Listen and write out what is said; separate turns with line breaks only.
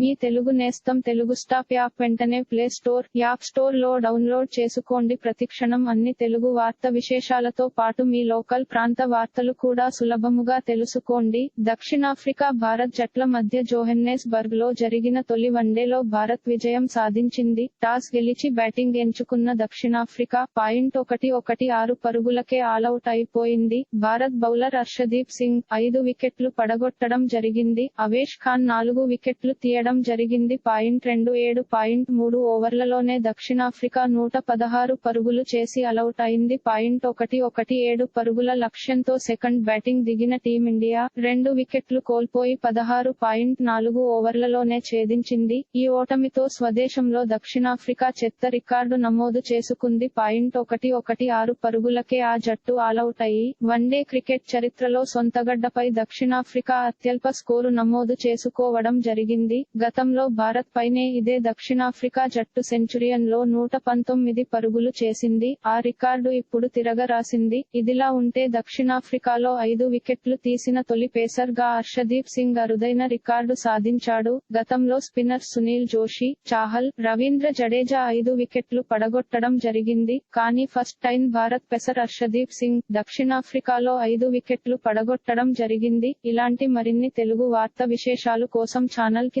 మీ తెలుగు నేస్తం Telugu stop app వెంటనే play store app స్టోర్లో డౌన్లోడ్ చేసుకోండి. ప్రతిక్షణం అన్ని తెలుగు వార్త విశేషాలతో పాటు మీ లోకల్ ప్రాంత వార్తలు కూడా సులభముగా తెలుసుకోండి. దక్షిణాఫ్రికా భారత్ జట్ల మధ్య జోహెన్నెస్ బర్గ్లో జరిగిన తొలి వన్డేలో భారత్ విజయం సాధించింది. టాస్ గెలిచి బ్యాటింగ్ ఎంచుకున్న దక్షిణాఫ్రికా పాయింట్ ఒకటి ఒకటి ఆరు పరుగులకే ఆలౌట్ అయిపోయింది. భారత్ బౌలర్ హర్షదీప్ సింగ్ ఐదు వికెట్లు పడగొట్టడం జరిగింది. అవేష్ ఖాన్ నాలుగు వికెట్లు తీయడం జరిగింది. పాయింట్ రెండు ఏడు పాయింట్ మూడు ఓవర్లలోనే దక్షిణాఫ్రికా నూట పదహారు పరుగులు చేసి అలౌట్ అయింది. పాయింట్ ఒకటి ఒకటి ఏడు పరుగుల లక్ష్యంతో సెకండ్ బ్యాటింగ్ దిగిన టీమిండియా రెండు వికెట్లు కోల్పోయి పదహారు పాయింట్ నాలుగు ఓవర్లలోనే ఛేదించింది. ఈ ఓటమితో స్వదేశంలో దక్షిణాఫ్రికా చెత్త రికార్డు నమోదు చేసుకుంది. పాయింట్ ఒకటి ఒకటి ఆరు పరుగులకే ఆ జట్టు ఆలౌట్ అయ్యి వన్డే క్రికెట్ చరిత్రలో సొంతగడ్డపై దక్షిణాఫ్రికా అత్యల్ప స్కోరు నమోదు చేసుకోవడం జరిగింది. గతంలో భారత్ పైనే ఇదే దక్షిణాఫ్రికా జట్టు సెంచురియన్లో నూట పంతొమ్మిది పరుగులు చేసింది. ఆ రికార్డు ఇప్పుడు తిరగరాసింది. ఇదిలా ఉంటే దక్షిణాఫ్రికాలో ఐదు వికెట్లు తీసిన తొలి పేసర్గా హర్షదీప్ సింగ్ అరుదైన రికార్డు సాధించాడు. గతంలో స్పిన్నర్ సునీల్ జోషి చాహల్ రవీంద్ర జడేజా ఐదు వికెట్లు పడగొట్టడం జరిగింది. కానీ first time Bharat pacer Harshdeep Singh దక్షిణాఫ్రికాలో ఐదు వికెట్లు పడగొట్టడం జరిగింది. ఇలాంటి మరిన్ని తెలుగు వార్త విశేషాలు కోసం ఛానల్కి